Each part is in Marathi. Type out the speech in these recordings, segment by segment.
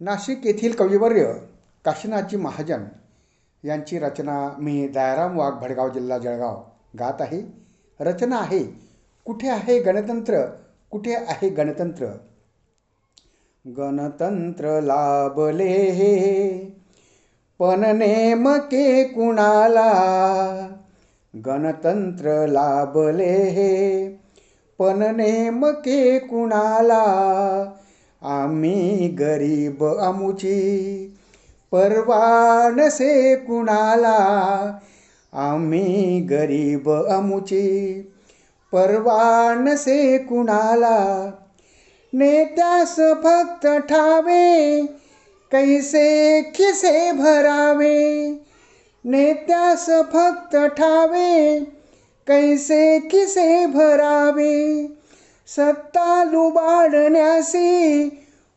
नाशिक येथील कविवर्य काशीनाथजी महाजन यांची रचना मी दयाराम वाघ भडगाव जिल्हा जळगाव गात आहे. रचना आहे कुठे आहे गणतंत्र? कुठे आहे गणतंत्र? गणतंत्र लाभले हे पण नेमके कुणाला? गणतंत्र लाभले हे पण नेमके कुणाला? आम्ही गरीब अमुची परवानसे कुणाला? आम्ही गरीब अमुची परवानसे कुणाला? नेत्यास फक्त ठावे. कैसे खिसे भरावे? नेत्यास फक्त ठावे. कैसे किसे भरावे? सत्ता लुबाडण्यासी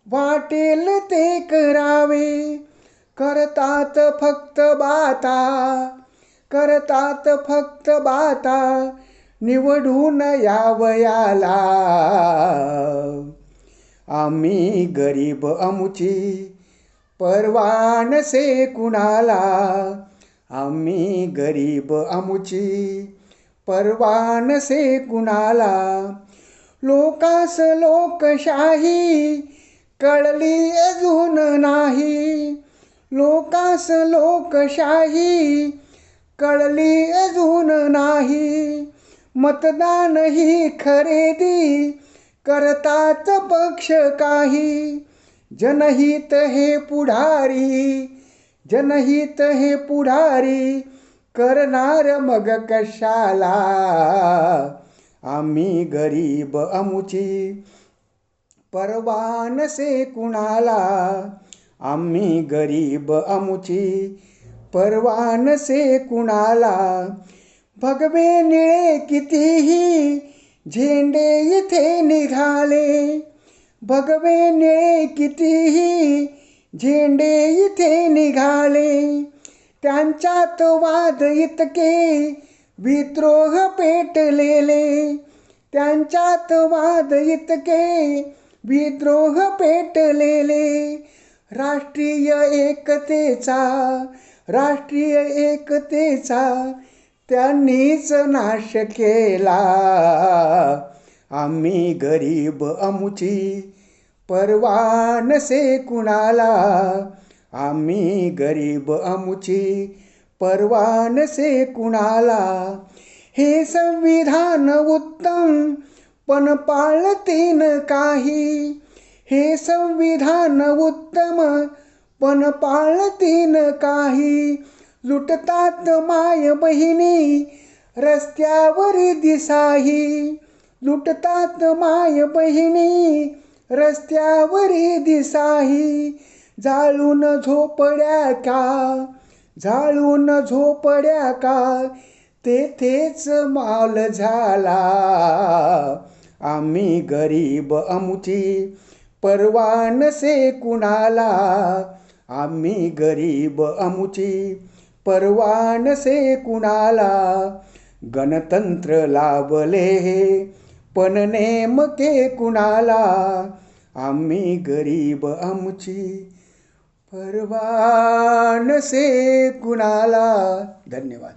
वाटेल ते करावे. करतात फक्त बाता. करतात फक्त बाता. निवडून यावयाला. आम्ही गरीब अमुची परवानसे कुणाला? आम्ही गरीब अमुची परवानसे कुणाला? लोकास लोकशाही कळली अजून नाही. लोकास लोकशाही कळली अजून नाही. मतदान ही खरेदी करताच पक्ष काही. जनहित हे पुढारी जनहित हे पुढारी करणार मग कशाला? आम्ही गरीब अमुची परवानसे कुणाला? आम्ही गरीब अमुची परवानसे कुणाला? भगवे निळे कितीही झेंडे इथे निघाले. भगवे निळे कितीही झेंडे इथे निघाले. त्यांच्यात वाद इतके विद्रोह पेटलेले. त्यांच्यात वाद इतके विद्रोह पेटलेले राष्ट्रीय एकतेचा राष्ट्रीय एकतेचा त्यांनीच नाश केला. आम्ही गरीब अमुची परवानसे कुणाला? आम्ही गरीब अमुची परवानसे कुणाला? हे संविधान उत्तम पण पाळतीन काही. हे संविधान उत्तम पण पाळतीन काही. लुटतात माय बहिणी रस्त्यावरी दिसाही. लुटतात माय बहिणी रस्त्यावरी दिसाही. जाळून झोपड्या का? जाळून झोपड्या का? तेथेच माल झाला. आम्ही गरीब अमुची परवानसे कुणाला? आम्ही गरीब अमुची परवानसे कुणाला? गणतंत्र लाभले हे पण नेमके कुणाला? आम्ही गरीब अमुची परवानसे कुणाला? धन्यवाद.